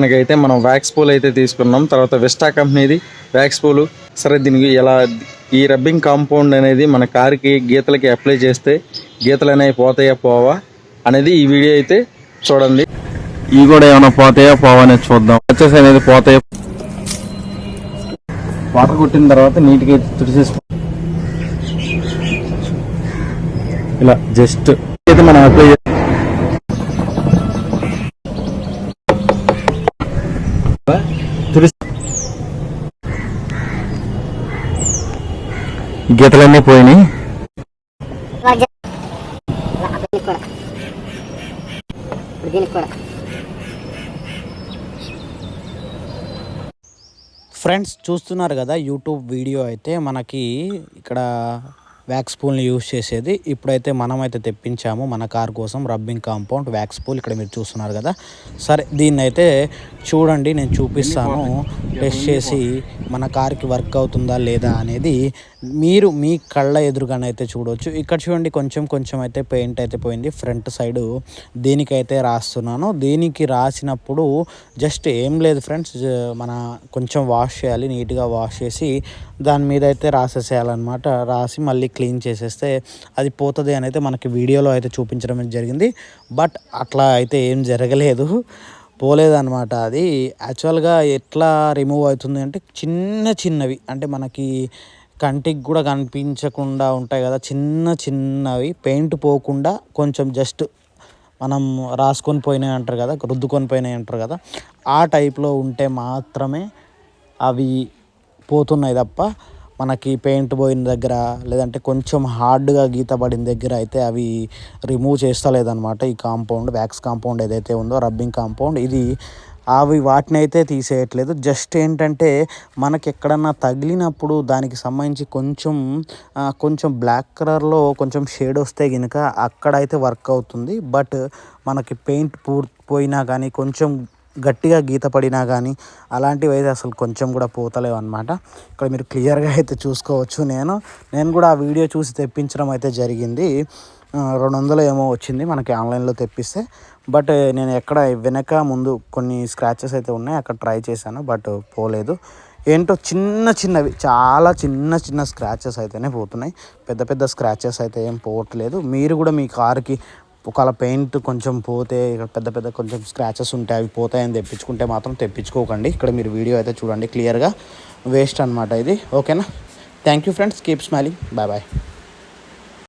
మనకైతే మనం wax pool అయితే తీసుకున్నాం. తర్వాత వెస్టా కంపెనీది వ్యాక్స్ పూలు సరే దీనికి ఎలా ఈ రబ్బింగ్ కాంపౌండ్ అనేది మన కారుకి గీతలకి అప్లై చేస్తే గీతలు అనేవి పోతాయా పోవా అనేది ఈ వీడియో అయితే చూడండి. ఇవి కూడా ఏమైనా పోతాయా పోవా అనేది చూద్దాం. వచ్చేసి అనేది పోతాయా? వాటర్ కొట్టిన తర్వాత నీట్గా అయితే ఇలా జస్ట్ అయితే మనం అప్లై తుడిసి గీతలన్నీ పోయినాయి. ఫ్రెండ్స్ చూస్తున్నారు కదా యూట్యూబ్ వీడియో అయితే మనకి ఇక్కడ వ్యాక్స్ పూల్ని యూజ్ చేసేది. ఇప్పుడైతే మనమైతే తెప్పించాము మన కార్ కోసం రబ్బింగ్ కాంపౌండ్ వ్యాక్స్ పూల్ ఇక్కడ మీరు చూస్తున్నారు కదా. సరే దీన్ని అయితే చూడండి నేను చూపిస్తాను. టెస్ట్ చేసి మన కార్కి వర్క్ అవుతుందా లేదా అనేది మీరు మీ కళ్ళ ఎదురుగానైతే చూడవచ్చు ఇక్కడ చూడండి కొంచెం కొంచెం అయితే పెయింట్ అయితే పోయింది. ఫ్రంట్ సైడ్ దీనికైతే రాస్తున్నాను దీనికి రాసినప్పుడు జస్ట్ ఏం లేదు ఫ్రెండ్స్ మన కొంచెం వాష్ చేయాలి నీట్గా వాష్ చేసి దాని మీద అయితే రాసేసేయాలన్నమాట. రాసి మళ్ళీ క్లీన్ చేసేస్తే అది పోతుంది అని అయితే మనకి వీడియోలో అయితే చూపించడం జరిగింది. బట్ అట్లా అయితే ఏం జరగలేదు. పోలేదన్నమాట. అది యాక్చువల్గా ఎట్లా రిమూవ్ అవుతుంది అంటే చిన్న చిన్నవి. అంటే మనకి కంటికి కూడా కనిపించకుండా ఉంటాయి కదా చిన్న చిన్నవి. పెయింట్ పోకుండా కొంచెం జస్ట్ మనం రాసుకొని పోయినాయి అంటారు కదా రుద్దుకొని పోయినాయి అంటారు కదా ఆ టైప్లో ఉంటే మాత్రమే అవి పోతున్నాయి తప్ప మనకి పెయింట్ పోయిన దగ్గర లేదంటే కొంచెం హార్డ్గా గీత పడిన దగ్గర అయితే అవి రిమూవ్ చేస్తలేదనమాట ఈ కాంపౌండ్ వ్యాక్స్ కాంపౌండ్ ఏదైతే ఉందో రబ్బింగ్ కాంపౌండ్ ఇది అవి వాటిని అయితే తీసేయట్లేదు. జస్ట్ ఏంటంటే మనకి ఎక్కడన్నా తగిలినప్పుడు దానికి సంబంధించి కొంచెం కొంచెం బ్లాక్ కలర్లో కొంచెం షేడ్ వస్తే కనుక అక్కడైతే వర్క్ అవుతుంది. బట్ మనకి పెయింట్ పూర్తి పోయినా కానీ కొంచెం గట్టిగా గీత పడినా కానీ అలాంటివి అయితే అసలు కొంచెం కూడా పోతలేవు అనమాట ఇక్కడ మీరు క్లియర్గా అయితే చూసుకోవచ్చు నేను. నేను కూడా ఆ వీడియో చూసి తెప్పించడం అయితే జరిగింది. రెండు వందలు ఏమో వచ్చింది మనకి ఆన్లైన్లో తెప్పిస్తే. బట్ నేను ఎక్కడ వెనక ముందు కొన్ని స్క్రాచెస్ అయితే ఉన్నాయి అక్కడ ట్రై చేశాను బట్ పోలేదు. ఏంటో చిన్న చిన్నవి చాలా చిన్న చిన్న స్క్రాచెస్ అయితేనే పోతున్నాయి. పెద్ద పెద్ద స్క్రాచెస్ అయితే ఏం పోవట్లేదు. మీరు కూడా మీ కార్కి ఒకవేళ పెయింట్ కొంచెం పోతే ఇక్కడ పెద్ద పెద్ద కొంచెం స్క్రాచెస్ ఉంటాయి అవి పోతాయని తెప్పించుకుంటే మాత్రం తెప్పించుకోకండి. ఇక్కడ మీరు వీడియో అయితే చూడండి క్లియర్గా వేస్ట్ అనమాట ఇది. ఓకేనా thank you friends keep smiling bye bye